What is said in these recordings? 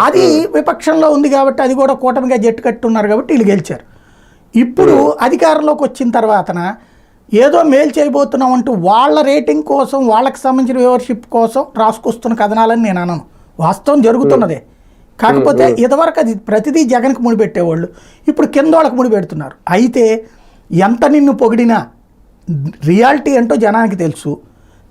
అది విపక్షంలో ఉంది కాబట్టి అది కూడా కూటమిగా జట్టు కట్టున్నారు కాబట్టి వీళ్ళు గెలిచారు. ఇప్పుడు అధికారంలోకి వచ్చిన తర్వాతన ఏదో మేలు చేయబోతున్నాం అంటూ వాళ్ళ రేటింగ్ కోసం వాళ్ళకి సంబంధించిన వ్యూవర్షిప్ కోసం రాసుకొస్తున్న కథనాలని నేను అనను. వాస్తవం జరుగుతున్నదే. కాకపోతే ఇదివరకు అది ప్రతిదీ జగన్కి ముడిపెట్టేవాళ్ళు. ఇప్పుడు కింద వాళ్ళకి ముడిపెడుతున్నారు. అయితే ఎంత నిన్ను పొగిడినా రియాలిటీ ఏంటో జనానికి తెలుసు.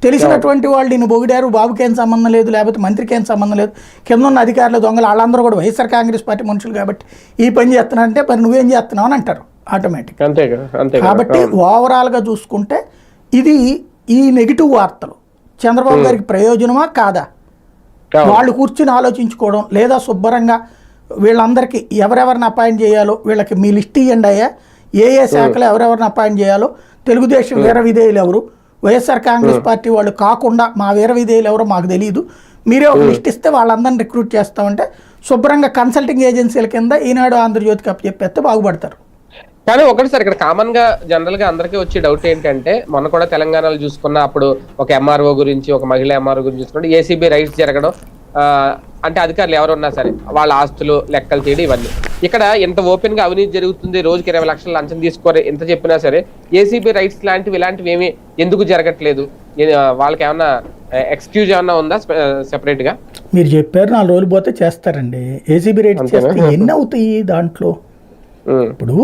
తెలిసినటువంటి వాళ్ళు నిన్ను పొగిడారు బాబుకేం సంబంధం లేదు లేకపోతే మంత్రికి ఏం సంబంధం లేదు. కింద ఉన్న అధికారులు దొంగలు వాళ్ళందరూ కూడా వైఎస్ఆర్ కాంగ్రెస్ పార్టీ మనుషులు కాబట్టి ఈ పని చేస్తున్నారంటే మరి నువ్వేం చేస్తున్నావు అని అంటారు ఆటోమేటిక్ అంతే కాబట్టి ఓవరాల్గా చూసుకుంటే ఇది ఈ నెగిటివ్ వార్తలు. చంద్రబాబు గారికి ప్రయోజనమా కాదా. వాళ్ళు కూర్చుని ఆలోచించుకోవడం లేదా శుభ్రంగా వీళ్ళందరికీ ఎవరెవరిని అపాయింట్ చేయాలో వీళ్ళకి మీ లిస్ట్ ఇవ్వండి అయ్యా. ఏ ఏ శాఖలు ఎవరెవరిని అపాయింట్ చేయాలో. తెలుగుదేశం వీర విధేయులు ఎవరు? వైఎస్ఆర్ కాంగ్రెస్ పార్టీ వాళ్ళు కాకుండా మా వీర విధేయులు ఎవరో మాకు తెలియదు మీరే ఒక లిస్ట్ ఇస్తే వాళ్ళందరిని రిక్రూట్ చేస్తామంటే శుభ్రంగా కన్సల్టింగ్ ఏజెన్సీల కింద ఈనాడు ఆంధ్రజ్యోతికి అప్పచెప్పేస్తే బాగుపడతారు. కానీ ఒకటి సార్ ఇక్కడ కామన్గా జనరల్గా అందరికీ వచ్చే డౌట్ ఏంటంటే మొన్న కూడా తెలంగాణలో చూసుకున్న అప్పుడు ఒక ఎంఆర్ఓ గురించి ఒక మహిళా ఎంఆర్ఓ గురించి చూసుకుంటే ఏసీబీ రైట్స్ జరగడం అంటే అధికారులు ఎవరు ఉన్నా సరే వాళ్ళ ఆస్తులు లెక్కలు తీయడం ఇవన్నీ. ఇక్కడ ఇంత ఓపెన్గా అవినీతి జరుగుతుంది రోజుకి ఇరవై లక్షల లంచం తీసుకోరు ఎంత చెప్పినా సరే ఏసీబీ రైట్స్ లాంటివి ఇలాంటివి ఏమి ఎందుకు జరగట్లేదు? వాళ్ళకి ఏమన్నా ఎక్స్క్యూజ్ ఏమన్నా ఉందా సెపరేట్గా మీరు చెప్పారు నాలుగు రోజులు పోతే చేస్తారండి. ఏసీబీ రేట్ చేస్తే ఎన్ని అవుతాయి దాంట్లో. ఇప్పుడు